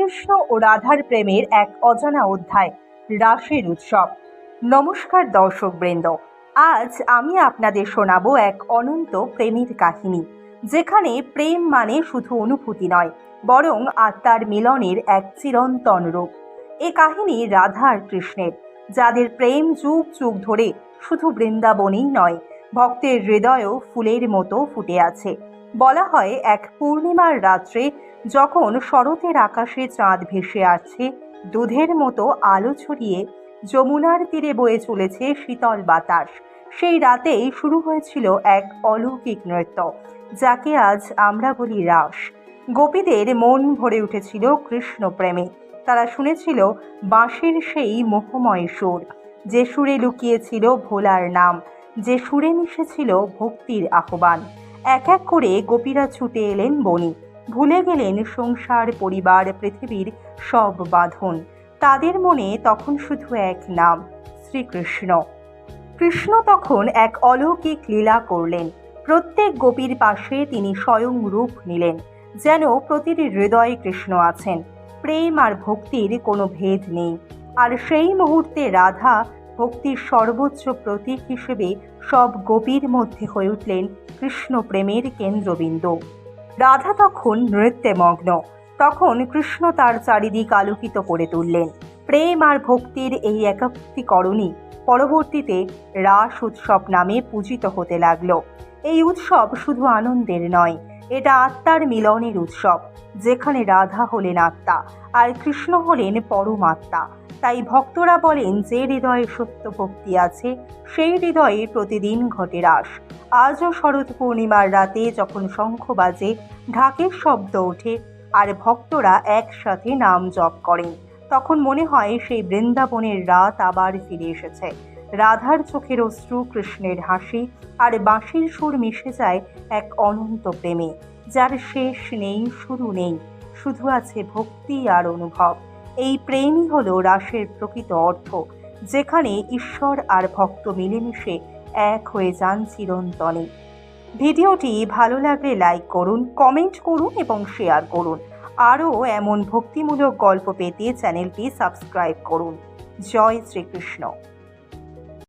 শ্রীকৃষ্ণ ও রাধার প্রেমের এক অজানা অধ্যায় রাসের উৎসব। নমস্কার দর্শকবৃন্দ আজ আমি আপনাদের শোনাবো এক অনন্ত প্রেমের কাহিনী, যেখানে প্রেম মানে শুধু অনুভূতি নয়, বরং আত্মার মিলনের এক চিরন্তন রূপ। এ কাহিনী রাধা আর কৃষ্ণের, যাদের প্রেম যুগ যুগ ধরে শুধু বৃন্দাবনেই নয়, ভক্তের হৃদয়ও ফুলের মতো ফুটে আছে। বলা হয়, এক পূর্ণিমার রাত্রে যখন শরতের আকাশে চাঁদ ভেসে আসছে, দুধের মতো আলো ছড়িয়ে যমুনার তীরে বয়ে চলেছে শীতল বাতাস। সেই রাতেই শুরু হয়েছিল এক অলৌকিক নৃত্য, যাকে আজ আমরা বলি রাস। গোপীদের মন ভরে উঠেছিল কৃষ্ণ প্রেমে তারা শুনেছিল, বাঁশির সেই মোহময় সুর, যে সুরে লুকিয়েছিল ভোলার নাম, যে সুরে মিশেছিল ভক্তির আহ্বান। এক এক করে গোপীরা ছুটে এলেন বনি ভুলে গেলেন সংসার, পরিবার, পৃথিবীর সব বাঁধন। তাদের মনে তখন শুধু এক নাম, শ্রীকৃষ্ণ। কৃষ্ণ তখন এক অলৌকিক লীলা করলেন। প্রত্যেক গোপীর পাশে তিনি স্বয়ং রূপ নিলেন, যেন প্রতিটি হৃদয়ে কৃষ্ণ আছেন। প্রেম আর ভক্তির কোনো ভেদ নেই। আর সেই মুহূর্তে রাধা ভক্তির সর্বোচ্চ প্রতীক হিসেবে সব গোপীর মধ্যে হয়ে উঠলেন কৃষ্ণ প্রেমের কেন্দ্রবিন্দু। রাধা তখন নৃত্যে মগ্ন। তখন কৃষ্ণ তার চারিদিক আলোকিত করে তুললেন। প্রেম আর ভক্তির এই একাত্মীকরণই পরবর্তীতে রাস উৎসব নামে পূজিত হতে লাগল। এই উৎসব শুধু আনন্দের নয় এটা আত্মার মিলনের উৎসব, যেখানে রাধা হলেন আত্মা আর কৃষ্ণ হলেন পরমাত্মা। তাই ভক্তরা বলেন, যে হৃদয়ে সত্য ভক্তি আছে, সেই হৃদয়ে প্রতিদিন ঘটে রাস। আজও শরৎ পূর্ণিমার রাতে যখন শঙ্খ বাজে, ঢাকের শব্দ ওঠে আর ভক্তরা একসাথে নাম জপ করেন। তখন মনে হয় সেই বৃন্দাবনের রাত আবার ফিরে এসেছে। রাধার চোখের অশ্রু, কৃষ্ণের হাসি আর বাঁশির সুর মিশে যায় এক অনন্ত প্রেমে, যার শেষ নেই, শুরু নেই, শুধু আছে ভক্তি আর অনুভব। এই প্রেমই হল রাসের প্রকৃত অর্থ, যেখানে ঈশ্বর আর ভক্ত মিলেমিশে এক হয়ে যান চিরন্তনে। ভিডিওটি ভালো লাগলে লাইক করুন, কমেন্ট করুন এবং শেয়ার করুন। আরও এমন ভক্তিমূলক গল্প পেতে চ্যানেলটি সাবস্ক্রাইব করুন। জয় শ্রীকৃষ্ণ।